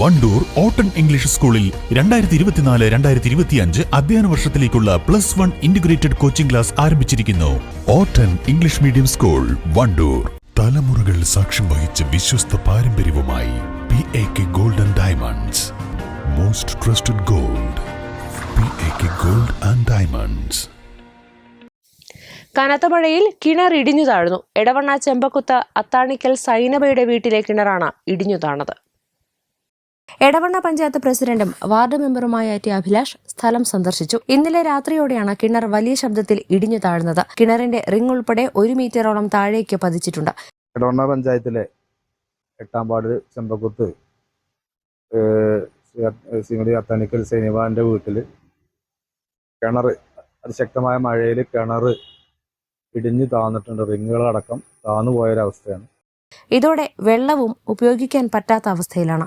Wandoor ഓട്ടൺ English സ്കൂളിൽ രണ്ടായിരത്തി ഇരുപത്തിനാല് രണ്ടായിരത്തി ഇരുപത്തിയഞ്ച് അധ്യയന വർഷത്തിലേക്കുള്ള plus one integrated coaching class ആരംഭിച്ചിരിക്കുന്നു. ഓട്ടൺ ഇംഗ്ലീഷ് മീഡിയം സ്കൂൾ വണ്ടൂർ. തലമുറകൾ സാക്ഷ്യം വഹിച്ച വിശ്വസ്ത പാരമ്പര്യവുമായി P A K golden diamonds most trusted gold P A K gold and diamonds കനത്ത മഴയിൽ കിണർ ഇടിഞ്ഞു താഴ്ന്നു. എടവണ്ണ ചെമ്പക്കുത്ത് അത്താണിക്കൽ സൈനബയുടെ വീട്ടിലെ കിണറാണ് ഇടിഞ്ഞു താണത്. എടവണ്ണ പഞ്ചായത്ത് പ്രസിഡന്റും വാർഡ് മെമ്പറുമായ ടി അഭിലാഷ് സ്ഥലം സന്ദർശിച്ചു. ഇന്നലെ രാത്രിയോടെയാണ് കിണർ വലിയ ശബ്ദത്തിൽ ഇടിഞ്ഞു താഴ്ന്നത്. കിണറിന്റെ റിംഗ് ഉൾപ്പെടെ ഒരു മീറ്ററോളം താഴേക്ക് പതിച്ചിട്ടുണ്ട്. എടവണ്ണ പഞ്ചായത്തിലെ എട്ടാം വാർഡ് ചെമ്പക്കുത്ത് ശ്രീമതി അത്താനിക്കൽ സൈനിവാന്റെ വീട്ടിൽ കിണർ അതിശക്തമായ മഴയിൽ കിണർ ഇടിഞ്ഞു താന്നിട്ടുണ്ട്. റിങ്ങുകളടക്കം താന്നു പോയൊരവസ്ഥയാണ് ഇതോടെ വെള്ളവും ഉപയോഗിക്കാൻ പറ്റാത്ത അവസ്ഥയിലാണ്.